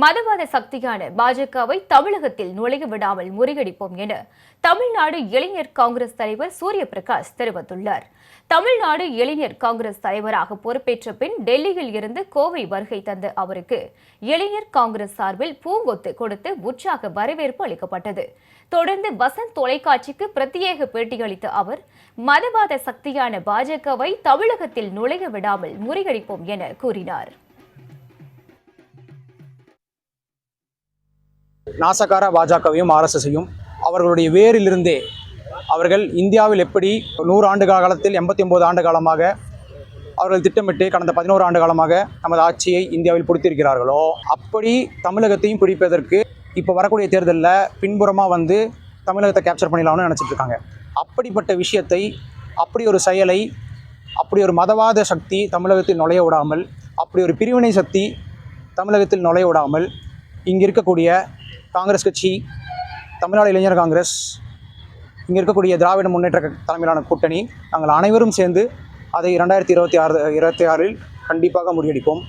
மதவாத சக்தியான பாஜகவை தமிழகத்தில் நுழைய விடாமல் முறியடிப்போம் என தமிழ்நாடு இளைஞர் காங்கிரஸ் தலைவர் சூரிய பிரகாஷ் தெரிவித்துள்ளார். தமிழ்நாடு இளைஞர் காங்கிரஸ் தலைவராக பொறுப்பேற்ற பின் டெல்லியில் இருந்து கோவை வருகை தந்த அவருக்கு இளைஞர் காங்கிரஸ் சார்பில் பூங்கொத்து கொடுத்து உற்சாக வரவேற்பு அளிக்கப்பட்டது. தொடர்ந்து வசந்த் தொலைக்காட்சிக்கு பிரத்யேக பேட்டியளித்த அவர் மதவாத சக்தியான பாஜகவை தமிழகத்தில் நுழைய விடாமல் முறியடிப்போம் என கூறினார். நாசகார பாஜகவையும் ஆர்எஸ்எஸையும் அவர்களுடைய வேரிலிருந்தே அவர்கள் இந்தியாவில் எப்படி நூறு ஆண்டு காலத்தில் எண்பத்தி ஒன்பது ஆண்டு காலமாக அவர்கள் திட்டமிட்டு கடந்த பதினோரு ஆண்டு காலமாக நமது ஆட்சியை இந்தியாவில் பிடித்திருக்கிறார்களோ அப்படி தமிழகத்தையும் பிடிப்பதற்கு இப்போ வரக்கூடிய தேர்தலில் பின்புறமாக வந்து தமிழகத்தை கேப்சர் பண்ணிடலாம்னு நினச்சிட்டு இருக்காங்க அப்படிப்பட்ட விஷயத்தை அப்படி ஒரு செயலை அப்படி ஒரு மதவாத சக்தி தமிழகத்தில் நுழைய விடாமல் அப்படி ஒரு பிரிவினை சக்தி தமிழகத்தில் நுழைய விடாமல் இங்கே இருக்கக்கூடிய காங்கிரஸ் கட்சி தமிழ்நாடு இளைஞர் காங்கிரஸ் இங்கே இருக்கக்கூடிய திராவிட முன்னேற்ற தலைமையிலான கூட்டணி நாங்கள் அனைவரும் சேர்ந்து அதை இரண்டாயிரத்தி இருபத்தி ஆறு இருபத்தி ஆறில் கண்டிப்பாக முறியடிப்போம்.